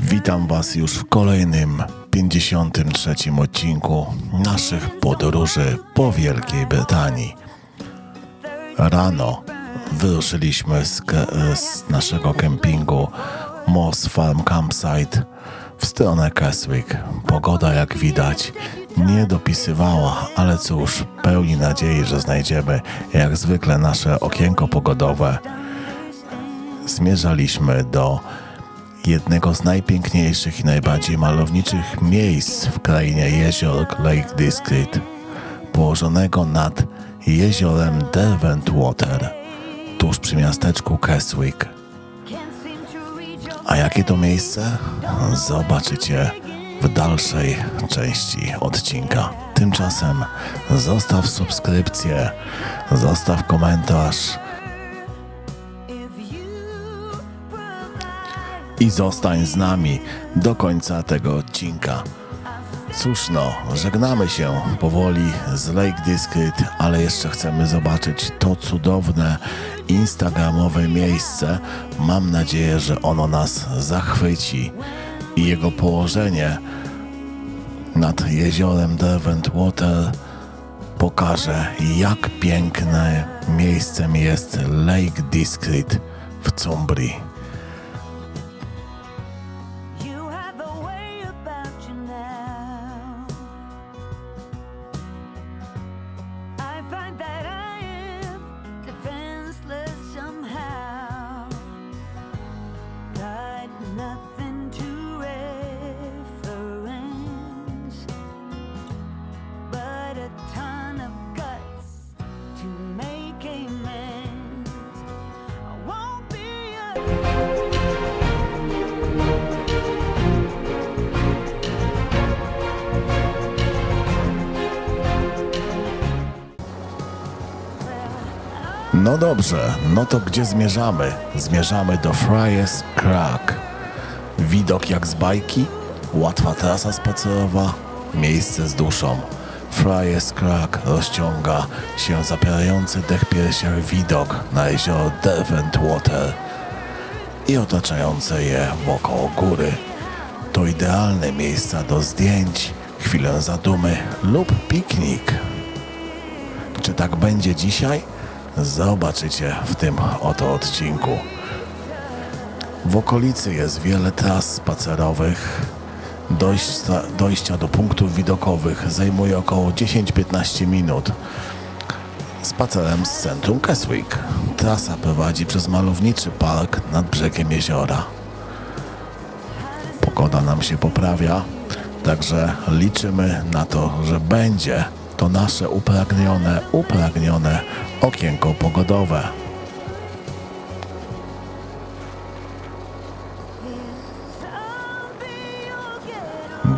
Witam Was już w kolejnym 53 odcinku naszych podróży po Wielkiej Brytanii. Rano wyruszyliśmy z, z naszego kempingu Moss Farm Campsite w stronę Keswick. Pogoda, jak widać, nie dopisywała, ale cóż, pełni nadziei, że znajdziemy jak zwykle nasze okienko pogodowe. Zmierzaliśmy do jednego z najpiękniejszych i najbardziej malowniczych miejsc w krainie jezior Lake District, położonego nad jeziorem Derwentwater, tuż przy miasteczku Keswick. A jakie to miejsce? Zobaczycie w dalszej części odcinka. Tymczasem zostaw subskrypcję, zostaw komentarz i zostań z nami do końca tego odcinka. Cóż no, żegnamy się powoli z Lake District, ale jeszcze chcemy zobaczyć to cudowne instagramowe miejsce. Mam nadzieję, że ono nas zachwyci i jego położenie nad jeziorem Derwentwater pokaże, jak piękne miejscem jest Lake District w Cumbrii. No dobrze, no to gdzie zmierzamy? Zmierzamy do Friars Crack. Widok jak z bajki, łatwa trasa spacerowa, miejsce z duszą. Friars Crack rozciąga się zapierający dech piersiach widok na jezioro Derwentwater i otaczające je wokoło góry. To idealne miejsca do zdjęć, chwilę zadumy lub piknik. Czy tak będzie dzisiaj? Zobaczycie w tym oto odcinku. W okolicy jest wiele tras spacerowych. Dojścia, dojścia do punktów widokowych zajmuje około 10-15 minut. Spacerem z centrum Keswick. Trasa prowadzi przez malowniczy park nad brzegiem jeziora. Pogoda nam się poprawia, także liczymy na to, że będzie to nasze upragnione, upragnione okienko pogodowe.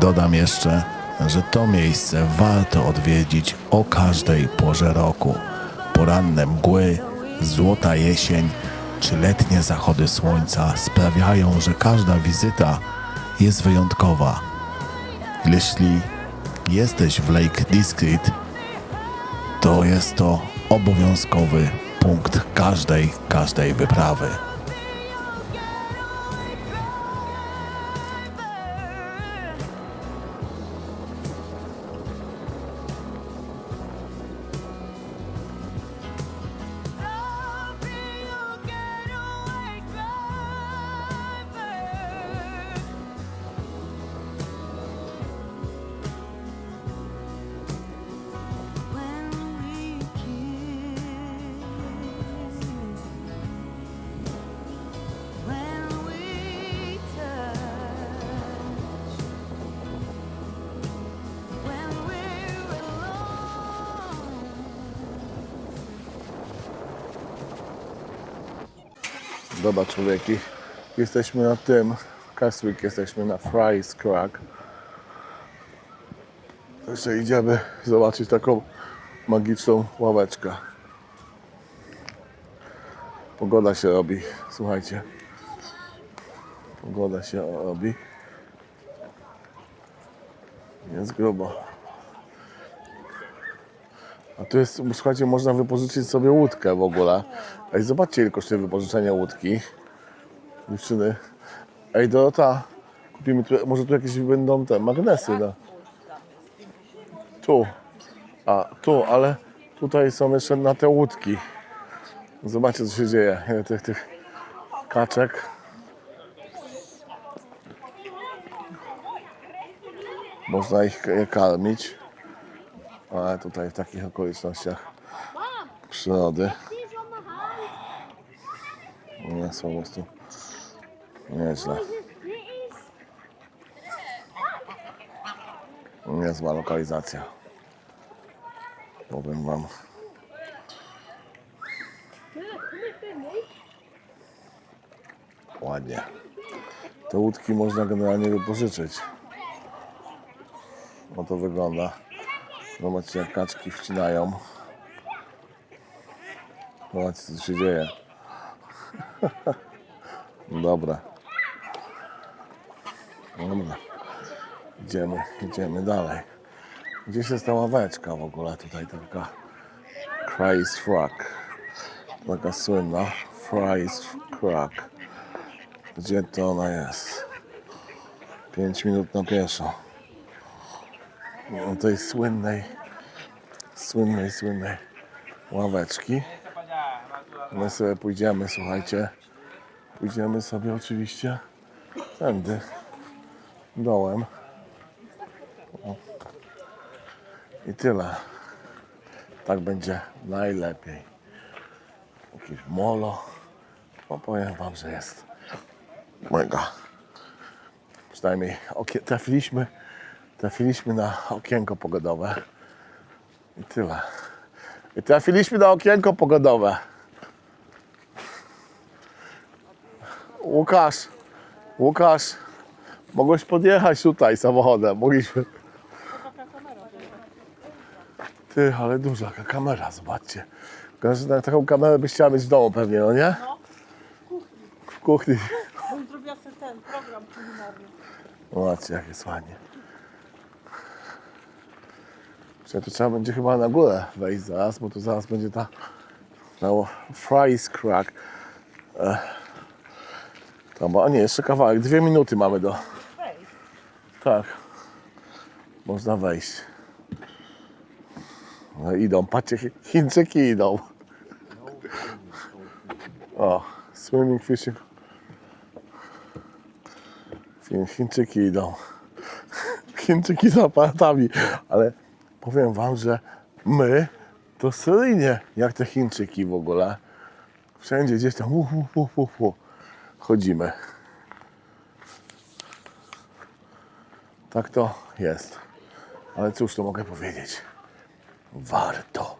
Dodam jeszcze, że to miejsce warto odwiedzić o każdej porze roku. Poranne mgły, złota jesień czy letnie zachody słońca sprawiają, że każda wizyta jest wyjątkowa. Jeśli jesteś w Lake District, to jest to obowiązkowy punkt każdej, każdej wyprawy. Dobra człowieki, jesteśmy na tym, Keswick, jesteśmy na Fry's Crack. Jeszcze idziemy zobaczyć taką magiczną ławeczkę. Pogoda się robi, słuchajcie. Pogoda się robi. Jest grubo. A tu jest, słuchajcie, można wypożyczyć sobie łódkę w ogóle. Ej, zobaczcie, ile kosztuje wypożyczenie łódki. Dziewczyny. Ej, Dorota, kupimy tu, może tu jakieś będą te magnesy, no. Tu. A, tu, ale tutaj są jeszcze na te łódki. Zobaczcie, co się dzieje. Tych, tych kaczek. Można ich karmić. Ale tutaj w takich okolicznościach przyrody. Jest po prostu nieźle. Niezła lokalizacja. Powiem wam. Ładnie. Te łódki można generalnie wypożyczyć. No to wygląda. Zobaczcie jak kaczki wcinają. Zobaczcie co się dzieje. Dobra. Dobra. Idziemy, idziemy dalej. Gdzieś jest ta ławeczka w ogóle tutaj taka Christ Frog. Taka słynna Fry's Crack. Gdzie to ona jest? 5 minut na pieszo. No tej słynnej, słynnej, słynnej ławeczki. My sobie pójdziemy, słuchajcie. Pójdziemy sobie oczywiście tędy, dołem. O. I tyle. Tak będzie najlepiej. Jakieś molo. No powiem wam, że jest mega. Przynajmniej okie- trafiliśmy, trafiliśmy na okienko pogodowe. I tyle. I trafiliśmy na okienko pogodowe. Łukasz, Łukasz, mogłeś podjechać tutaj samochodem, mogliśmy. Ty, ale duża kamera, zobaczcie. Grażyna, taką kamerę byś chciała mieć w domu pewnie, no nie? W kuchni. Bym zrobiła sobie ten program kulinarny. Zobaczcie, jak jest ładnie. Czy tu trzeba będzie chyba na górę wejść zaraz, bo tu zaraz będzie ta, ta fries crack. E, tam, a nie, jeszcze kawałek, dwie minuty mamy do... Wejdź. Tak. Można wejść. No idą, patrzcie, Chi- Chińczyki idą. O, swimming, fishing. Chińczyki idą. Chińczyki z aparatami, ale powiem wam, że my to seryjnie jak te Chińczyki w ogóle. Wszędzie gdzieś tam chodzimy. Tak to jest. Ale cóż to mogę powiedzieć? Warto.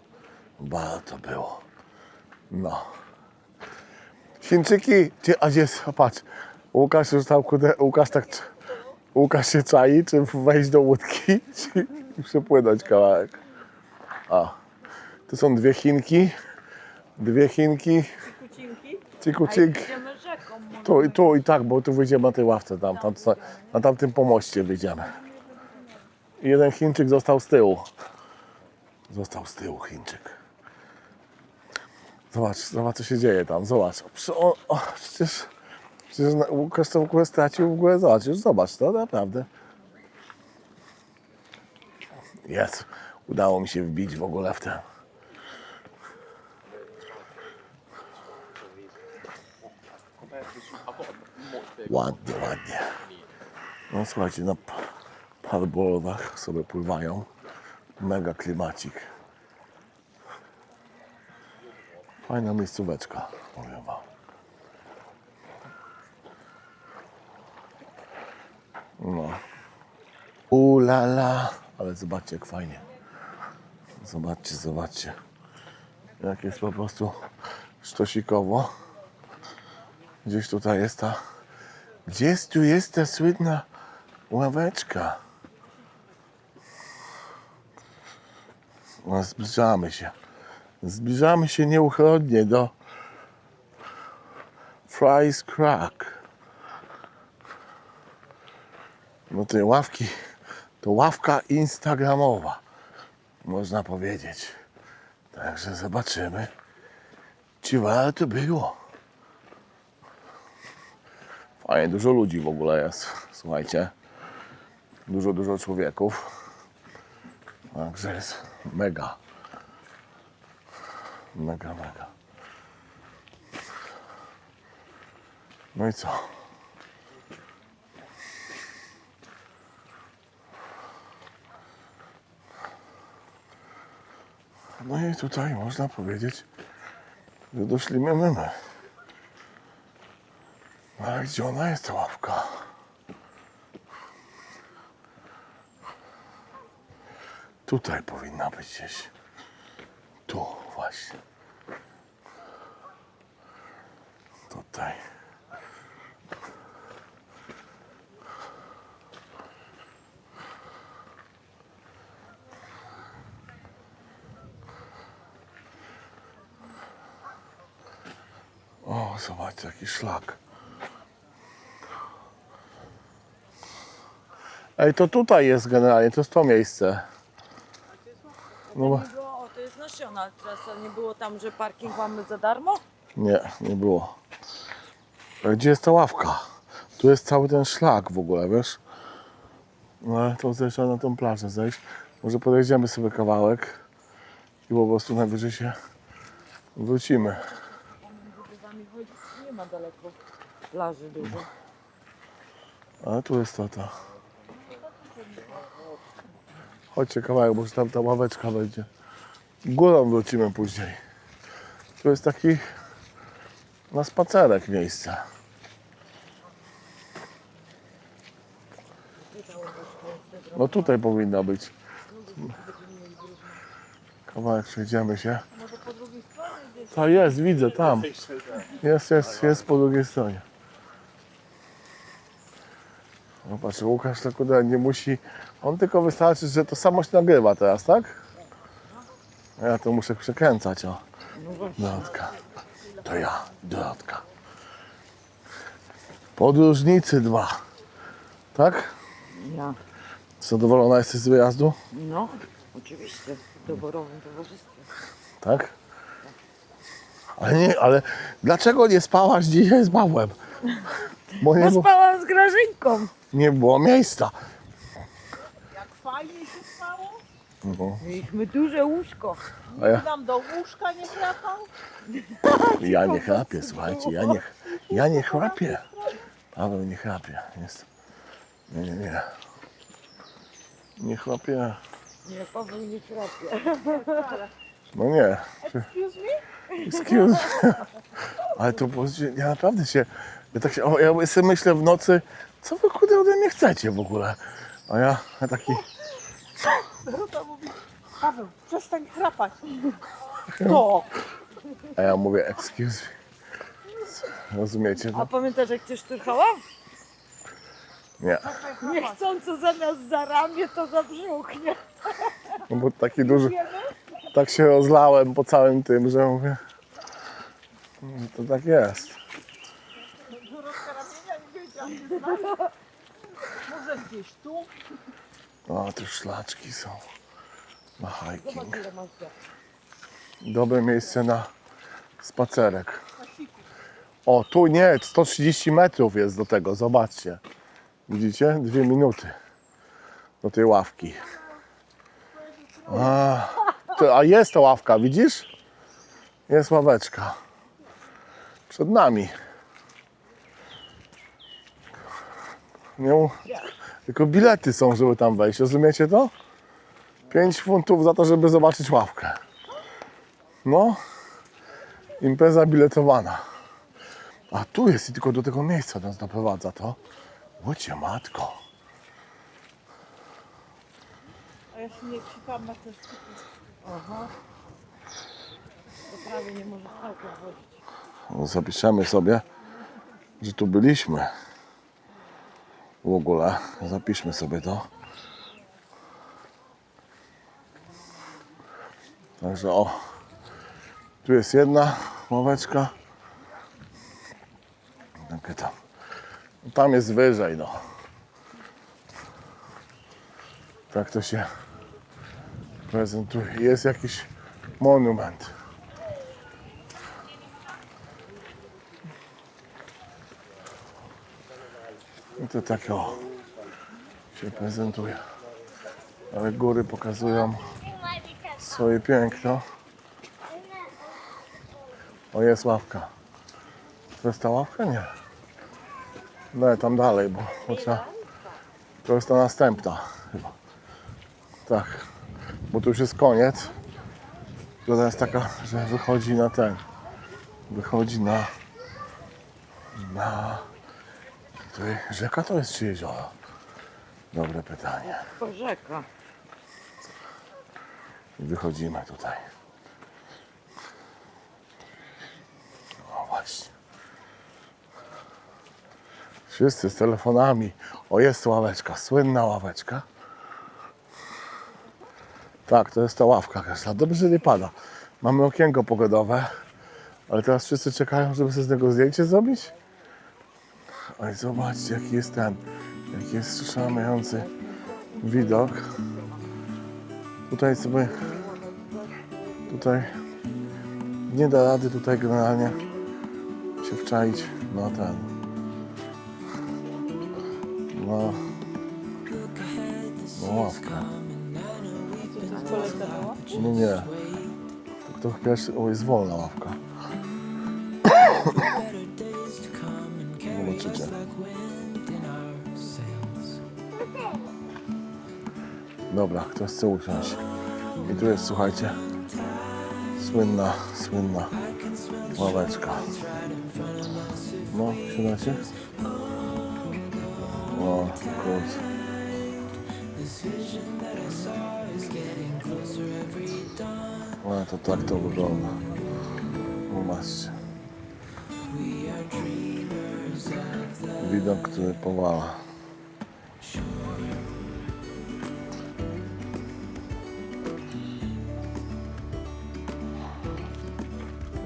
Warto było. No. Chińczyki, gdzie, a jest, patrz, Łukasz już tam, kurde, Łukasz tak, Łukasz się czai, czy wejść do łódki, czy przepłynąć kawałek. A, tu są dwie Chinki, dwie Chinki, Kucinki. cikucink. Idziemy rzeką. może. Tu, i tu i tak, bo tu wyjdziemy na tej ławce, tam, tam, na tamtym pomoście wyjdziemy. I jeden Chińczyk został z tyłu. Został z tyłu Chińczyk. Zobacz, zobacz co się dzieje tam, zobacz. O, o, przecież, przecież na- Łukasz to w ogóle stracił, w ogóle zobacz, już zobacz, to naprawdę. Jest, udało mi się wbić w ogóle w ten. Ładnie, ładnie. No słuchajcie, na p- paddleboardach sobie pływają. Mega klimacik. Fajna miejscóweczka, powiem wam. No. Ulala. Ale zobaczcie jak fajnie. Zobaczcie, zobaczcie. Jak jest po prostu sztosikowo. Gdzieś tutaj jest ta... Gdzieś tu jest ta słynna ławeczka. No, zbliżamy się. Zbliżamy się nieuchronnie do Fry's Crack. No tej ławki to ławka instagramowa, można powiedzieć. Także zobaczymy, czy warto było. Fajnie, dużo ludzi w ogóle jest. Słuchajcie. Dużo, dużo człowieków. Także jest mega. Mega, mega. No i co? No i tutaj można powiedzieć, że doszliśmy my. No ale gdzie ona jest ta ławka? Tutaj powinna być gdzieś. Tu właśnie. Tutaj. O, zobaczcie, jaki szlak. Ej, to tutaj jest generalnie, to jest to miejsce. No bo... Było, o, to jest National Trust, a nie było tam, że parking mamy za darmo? Nie, nie było. A gdzie jest ta ławka? Tu jest cały ten szlak w ogóle, wiesz? No ale to zejść na tą plażę zejść. Może podejdziemy sobie kawałek i po prostu najwyżej się wrócimy. Ma daleko plaży dużo. Ale tu jest to. Chodźcie kawałek, bo tam ta ławeczka będzie. Górą wrócimy później. Tu jest taki na spacerek miejsce. No tutaj powinna być. Kawałek przejdziemy się. Może po drugiej stronie gdzieś? Ta jest, widzę tam. Jest, jest, jest po drugiej stronie. No patrz, Łukasz tak kurde nie musi. On tylko wystarczy, że to samo się nagrywa teraz, tak? Ja to muszę przekręcać, o. Dorotka. To ja, Dorotka. Podróżnicy dwa. Tak? Ja. Zadowolona jesteś z wyjazdu? No, oczywiście. Doborowym towarzystwie. Tak? Ale nie, ale dlaczego nie spałaś dzisiaj z Pawłem? Bo nie, No było- spałam z Grażynką. nie było miejsca. Jak fajnie się spało. No, Mieliśmy duże łóżko. a ja, Nam do łóżka nie chrapał. ja nie chrapię, słuchajcie, ja nie, ja nie chrapię. Paweł nie chrapie. Jest. Nie, nie, nie. Nie chrapię. Nie, Paweł nie chrapie. No nie. Excuse me? Excuse. Ale to było, ja naprawdę się, ja tak się, o, ja sobie myślę w nocy, co wy kurde ode mnie chcecie w ogóle? A ja, ja taki, Dorota mówi, Paweł, przestań chrapać. To. a ja mówię excuse me. Rozumiecie? A No? pamiętasz jak cię szturchałam? Nie. Niechcąco zamiast za ramię, to za brzuch, nie? No bo taki duży, tak się rozlałem po całym tym, że mówię, że to tak jest. Może gdzieś tu? O, tu szlaczki są na hiking. Dobre miejsce na spacerek. O, tu nie, 130 metrów jest do tego, zobaczcie. Widzicie? Dwie minuty do tej ławki. A, a jest ta ławka, widzisz? Jest ławeczka. Przed nami. Mu- tylko bilety są, żeby tam wejść, rozumiecie to? 5 funtów za to, żeby zobaczyć ławkę. No, impreza biletowana. A tu jest i tylko do tego miejsca nas doprowadza to. Łocie matko. A ja się nie psikam na te sztuki. Aha. To prawie nie może całkiem chodzić. No, Zapiszemy sobie, że tu byliśmy. W ogóle zapiszmy sobie to. Także o, tu jest jedna ławeczka. Takie tam. Tam jest wyżej, no. Tak to się prezentuje. Jest jakiś monument. I to tak o się prezentuje. Ale góry pokazują swoje piękno. O, jest ławka. To jest ta ławka? Nie. No, tam dalej, bo, bo trzeba... To jest ta następna chyba. Tak. Bo tu już jest koniec. To jest taka, że wychodzi na ten. Wychodzi na... Na... Tutaj rzeka to jest czy jezioro? Dobre pytanie. To rzeka. I wychodzimy tutaj. O właśnie. Wszyscy z telefonami. O, jest ławeczka, słynna ławeczka. Tak, to jest ta ławka. Dobrze, że nie pada. Mamy okienko pogodowe, ale teraz wszyscy czekają, żeby sobie z tego zdjęcie zrobić. Oj, zobaczcie, jaki jest ten, jaki jest szalejący widok. Tutaj sobie tutaj nie da rady tutaj generalnie się wczaić na ten na No nie. To, pierwszy, o jest wolna ławka. Zobaczycie. Dobra, kto chce usiąść? I tu jest, słuchajcie, słynna, słynna ławeczka. No, siadacie? O, kurczę. No to tak to wygląda. Zobaczcie. Widok, który powala.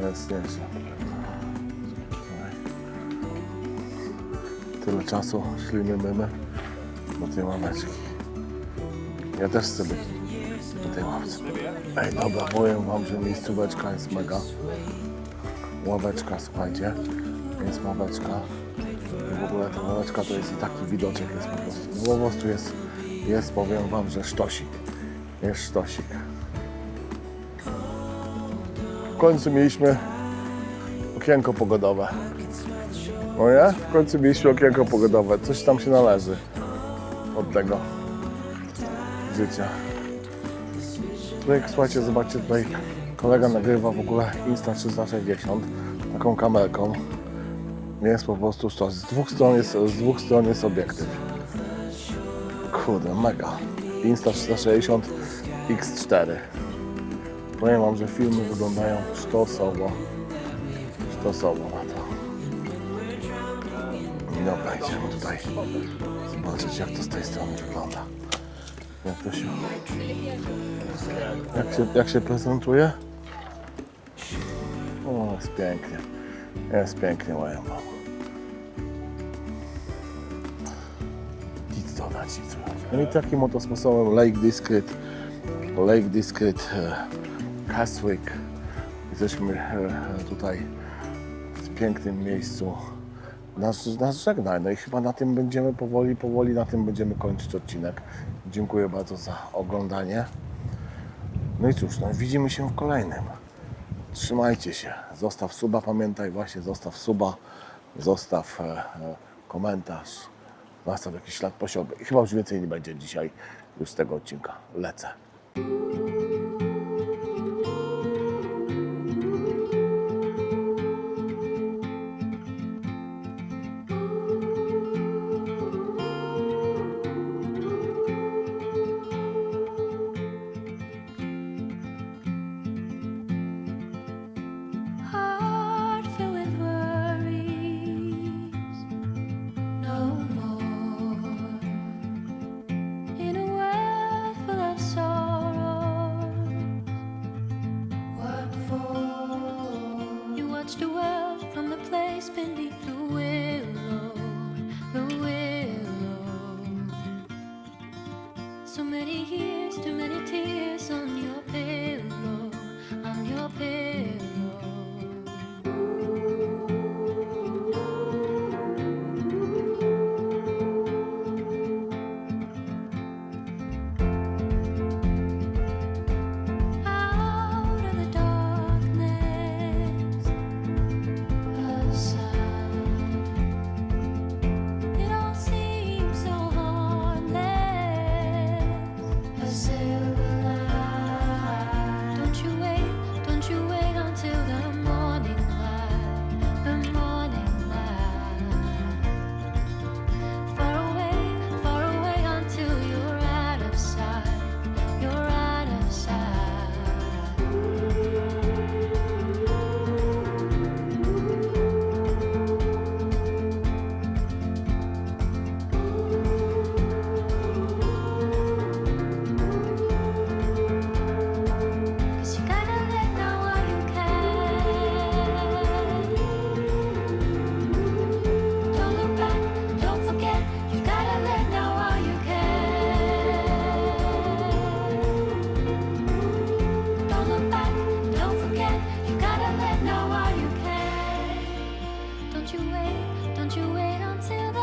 Jest nieźle. Tyle czasu szlimy mymy do tej ławeczki. Ja też chcę być. Ej, dobra, powiem wam, że miejscóweczka jest mega. Ławeczka, słuchajcie. Jest ławeczka. I w ogóle ta ławeczka to jest i taki widoczek jest po prostu. No po prostu jest, jest powiem wam, że sztosik. Jest sztosik. W końcu mieliśmy okienko pogodowe. No nie? W końcu mieliśmy okienko pogodowe. Coś tam się należy od tego życia. Tutaj, słuchajcie, zobaczcie, tutaj kolega nagrywa w ogóle Insta360 taką kamerką. Jest po prostu sztos. Z dwóch stron jest, z dwóch stron jest obiektyw. Kurde, mega. Insta360 X4. Powiem wam, że filmy wyglądają sztosowo. Sztosowo na to. Dobra, idziemy tutaj zobaczyć jak to z tej strony wygląda. Jak to się... Jak się, jak się prezentuje? O, jest pięknie. Jest pięknie, moja mama. Nic dodać, nic dodać. No i takim oto sposobem Lake District, Lake District e, Caswick. Jesteśmy e, tutaj w pięknym miejscu. Nas, nas żegnaj. No i chyba na tym będziemy powoli, powoli na tym będziemy kończyć odcinek. Dziękuję bardzo za oglądanie. No i cóż, no widzimy się w kolejnym. Trzymajcie się. Zostaw suba, pamiętaj właśnie, zostaw suba, zostaw e, e, komentarz, zostaw jakiś ślad po sobie. I chyba już więcej nie będzie dzisiaj już z tego odcinka. Lecę. So many years, too many tears on your pillow, on your pillow. now are you okay? Don't you wait, don't you wait until the